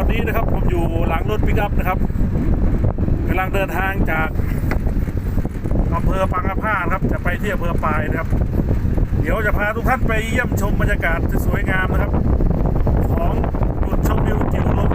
อนนี้นะครับผมอยู่หลังรถปิกอัพนะครับกำลังเดินทางจากอำเภอปางกะพานครับ จะไปที่อำเภอปายนะครับ เดี๋ยวจะพาทุกท่านไปเยี่ยมชมบรรยากาศที่สวยงามนะครับ ของจุดชมวิวจิ๋วลม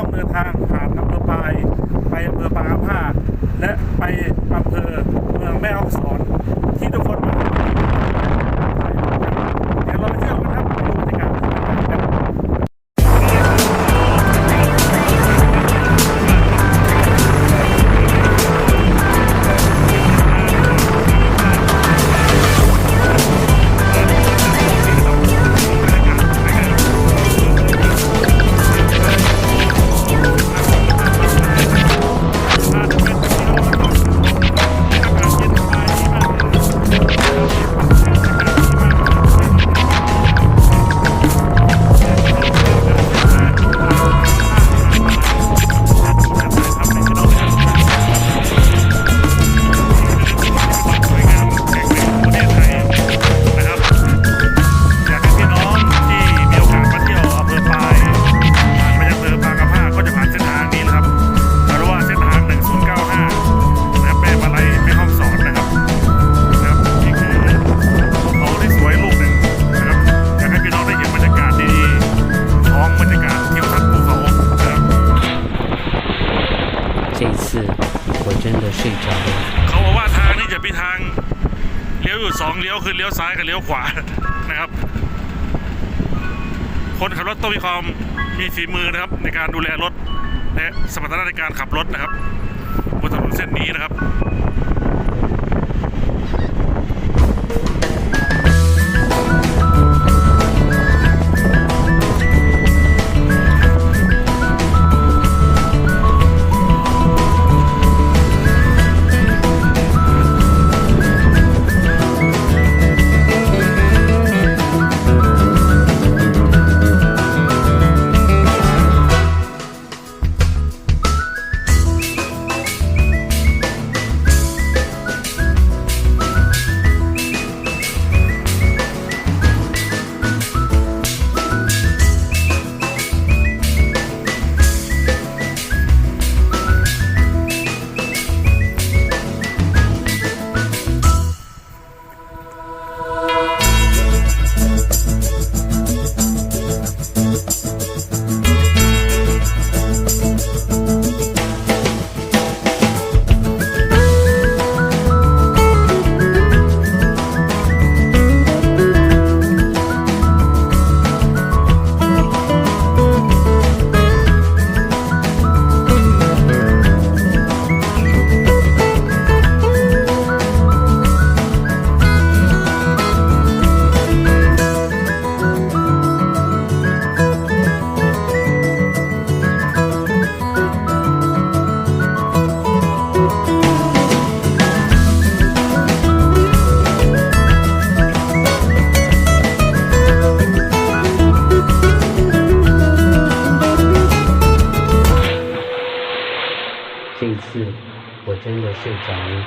ต้องเดินทางผ่านอำเภอปายไปอำเภอปางผ้าและไปอำเภอเมืองแม่ฮ่องสอนที่ทุกคน เลี้ยวอยู่สองเลี้ยวคือเลี้ยวซ้ายกับเลี้ยวขวานะครับ คนขับรถต้องมีความมีฝีมือนะครับ ในการดูแลรถและสมรรถนะในการขับรถนะครับบนถนนเส้นนี้นะครับ 是我真的睡着了